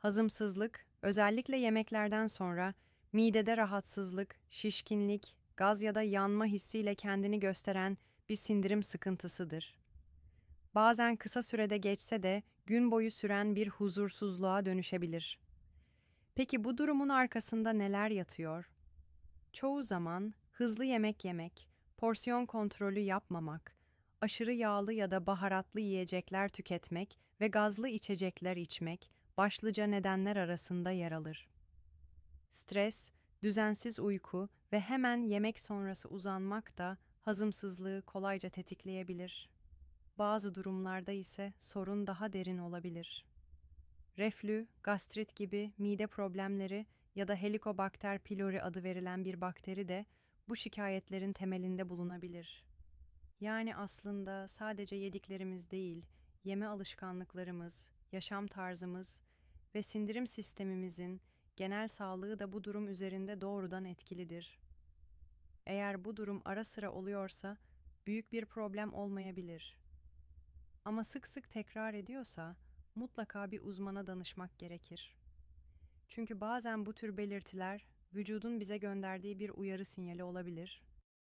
hazımsızlık, özellikle yemeklerden sonra midede rahatsızlık, şişkinlik, gaz ya da yanma hissiyle kendini gösteren bir sindirim sıkıntısıdır. Bazen kısa sürede geçse de gün boyu süren bir huzursuzluğa dönüşebilir. Peki bu durumun arkasında neler yatıyor? Çoğu zaman hızlı yemek yemek, porsiyon kontrolü yapmamak, aşırı yağlı ya da baharatlı yiyecekler tüketmek ve gazlı içecekler içmek başlıca nedenler arasında yer alır. Stres, düzensiz uyku ve hemen yemek sonrası uzanmak da hazımsızlığı kolayca tetikleyebilir. Bazı durumlarda ise sorun daha derin olabilir. Reflü, gastrit gibi mide problemleri ya da Helicobacter pylori adı verilen bir bakteri de bu şikayetlerin temelinde bulunabilir. Yani aslında sadece yediklerimiz değil, yeme alışkanlıklarımız, yaşam tarzımız ve sindirim sistemimizin genel sağlığı da bu durum üzerinde doğrudan etkilidir. Eğer bu durum ara sıra oluyorsa büyük bir problem olmayabilir. Ama sık sık tekrar ediyorsa mutlaka bir uzmana danışmak gerekir. Çünkü bazen bu tür belirtiler vücudun bize gönderdiği bir uyarı sinyali olabilir